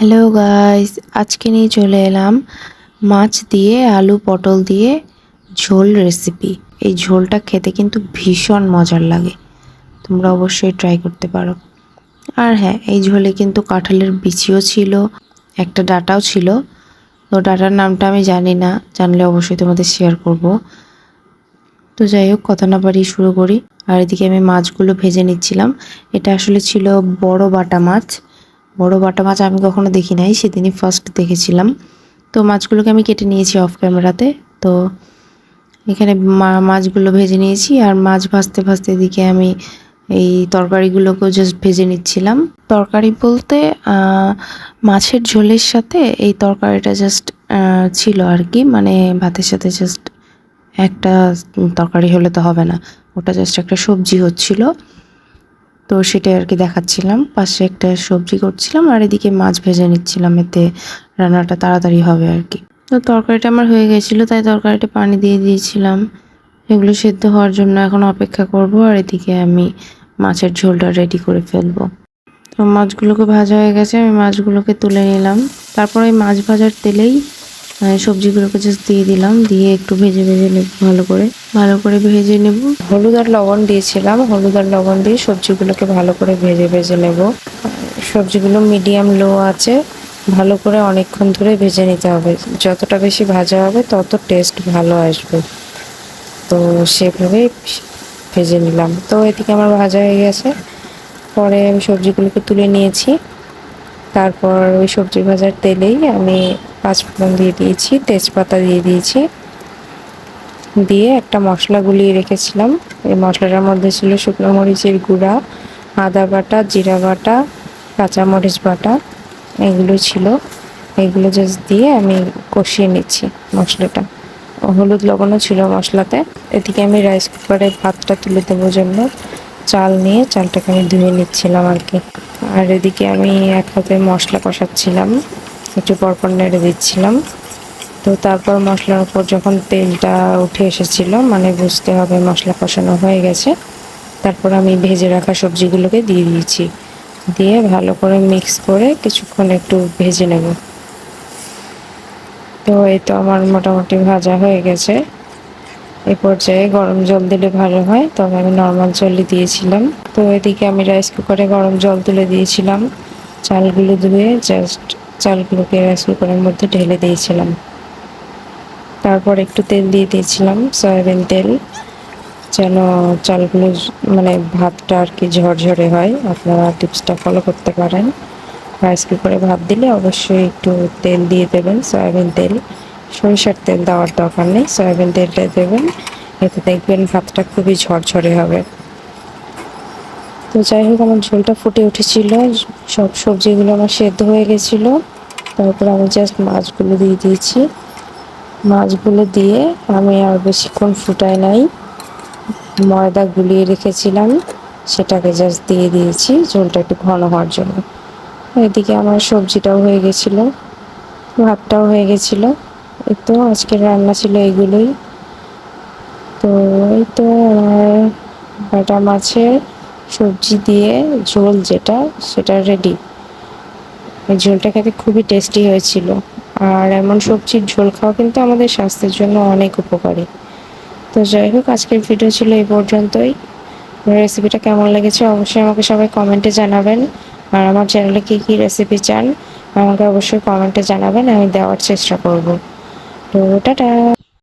Hello guys আজকে নিয়ে চলে এলাম মাছ দিয়ে, আলু, পটল দিয়ে ঝোল রেসিপি এই ঝোলটা খেতে কিন্তু ভীষণ মজার লাগে। তোমরা অবশ্যই ট্রাই করতে পারো। আর হ্যাঁ এই ঝোলে কিন্তু কাঁঠালের বিচিও ছিল, একটা ডাটাও ছিল। তো ডাটার নামটা আমি জানি না, জানলে অবশ্যই তোমাদের শেয়ার করব। তো যাই হোক, কথা না বাড়িয়ে শুরু করি। আর এদিকে আমি মাছগুলো ভেজে নিচ্ছিলাম। এটা আসলে ছিল বড় বাটা মাছ। বড় বাটা মাছ আমি কখনো দেখি নাই, সেদিনই ফার্স্ট দেখেছিলাম। তো মাছগুলোকে আমি কেটে নিয়েছি অফ ক্যামেরাতে তো এখানে মাছগুলো ভেজে নিয়েছি আর মাছ ভাজতে ভাজতে এদিকে আমি এই তরকারিগুলোকেও জাস্ট ভেজে নিচ্ছিলাম। তরকারি বলতে মাছের ঝোলের সাথে এই তরকারিটা জাস্ট ছিল আর কি। মানে ভাতের সাথে জাস্ট একটা তরকারি হলে তো হবে না। ওটা জাস্ট একটা সবজি হচ্ছিল। তো সেটাই আর কি দেখাচ্ছিলাম। পাশে একটা সবজি করছিলাম আর এদিকে মাছ ভেজে নিচ্ছিলাম, এতে রান্নাটা তাড়াতাড়ি হবে আর কি। তো তরকারিটা আমার হয়ে গেছিল, তাই তরকারিটা পানি দিয়ে দিয়েছিলাম। এগুলো সেদ্ধ হওয়ার জন্য এখন অপেক্ষা করব আর এদিকে আমি মাছের ঝোলটা রেডি করে ফেলব। তো মাছগুলোকে ভাজা হয়ে গেছে, আমি মাছগুলোকে তুলে নিলাম। তারপর ওই মাছ ভাজার তেলেই সবজিগুলোকে জাস্ট দিয়ে দিলাম, দিয়ে একটু ভেজে ভেজে নেব ভালো করে। ভালো করে ভেজে নেব। হলুদ আর লবণ দিয়েছিলাম। হলুদ আর লবণ দিয়ে সবজিগুলোকে ভালো করে ভেজে ভেজে নেব। সবজিগুলো মিডিয়াম লো আছে। ভালো করে অনেকক্ষণ ধরে ভেজে নিতে হবে। যতটা বেশি ভাজা হবে, তত টেস্ট ভালো আসবে। তো সেভাবেই ভেজে নিলাম। তো এদিকে আমার ভাজা হয়ে গেছে। পরে আমি সবজিগুলোকে তুলে নিয়েছি। তারপর ওই সবজি ভাজার তেলেই আমি পাঁচফোড়ন দিয়ে দিয়েছি, তেজপাতা দিয়ে দিয়েছি। দিয়ে একটা মশলা গুলিয়ে রেখেছিলাম। এই মশলাটার মধ্যে ছিল শুকনো মরিচের গুঁড়া, আদা বাটা, জিরা বাটা, কাঁচামরিচ বাটা, এগুলো ছিল। এগুলো জাস্ট দিয়ে আমি কষিয়ে নিচ্ছি মশলাটা। হলুদ লবণও ছিল মশলাতে। এদিকে আমি রাইস কুকারে ভাতটা তুলে দেবো জন্য। চাল নিয়ে চালটাকে আমি ধুয়ে নিচ্ছিলাম আর কি। আর এদিকে আমি এক হাতে মশলা কষাচ্ছিলাম। একটু পরপর নেড়ে দিচ্ছিলাম। তো তারপর মশলার উপর যখন তেলটা উঠে এসেছিল মানে বুঝতে হবে মশলা কষানো হয়ে গেছে, তারপর আমি ভেজে রাখা সবজিগুলোকে দিয়ে দিয়েছি। দিয়ে ভালো করে মিক্স করে কিছুক্ষণ একটু ভেজে নেব। তো এই তো আমার মোটামুটি ভাজা হয়ে গেছে। এই পর্যায়ে গরম জল দিলে ভালো হয়, তবে আমি নর্মাল জলই দিয়েছিলাম। তো এদিকে আমি রাইস কুকারে গরম জল তুলে দিয়েছিলাম। চালগুলো ধুয়ে জাস্ট চালগুলোকে রাইস কুকারের মধ্যে ঢেলে দিয়েছিলাম। তারপর একটু তেল দিয়ে দিয়েছিলাম, সয়াবিন তেল, যেন চালগুলো মানে ভাতটা আর কি ঝরঝরে হয়। আপনারা টিপসটা ফলো করতে পারেন। রাইস কুকারে ভাত দিলে অবশ্যই একটু তেল দিয়ে দেবেন, সয়াবিন তেল। সরিষার তেল দেওয়ার দরকার নেই, সয়াবিন তেলটা দেবেন। এতে দেখবেন ভাতটা খুবই ঝরঝরে হবে। তো যাই হোক, আমার ঝোলটা ফুটে উঠেছিল। সব সবজিগুলো আমার সেদ্ধ হয়ে গেছিল। তারপর আমি জাস্ট মাছগুলো দিয়ে দিয়েছি। মাছগুলো দিয়ে আমি আর বেশিক্ষণ ফুটাই নাই। ময়দা গুলিয়ে রেখেছিলাম, সেটাকে জাস্ট দিয়ে দিয়েছি ঝোলটা একটু ঘন হওয়ার জন্য। এদিকে আমার সবজিটাও হয়ে গেছিল, ভাতটাও হয়ে গেছিল। এই তো আজকের রান্না ছিল এইগুলোই। তো এই তো আমার বাটা মাছের সবজি দিয়ে ঝোল যেটা, সেটা রেডি এই ঝোলটা খেতে খুবই টেস্টি হয়েছিল। আর এমন সবজির ঝোল খাওয়া কিন্তু আমাদের স্বাস্থ্যের জন্য অনেক উপকারী। তো যাই হোক, আজকের ভিডিও ছিল এই পর্যন্তই। রেসিপিটা কেমন লেগেছে অবশ্যই আমাকে সবাই কমেন্টে জানাবেন। আর আমার চ্যানেলে কী কী রেসিপি চান, আমাকে অবশ্যই কমেন্টে জানাবেন, আমি দেওয়ার চেষ্টা করব। তো টাটা!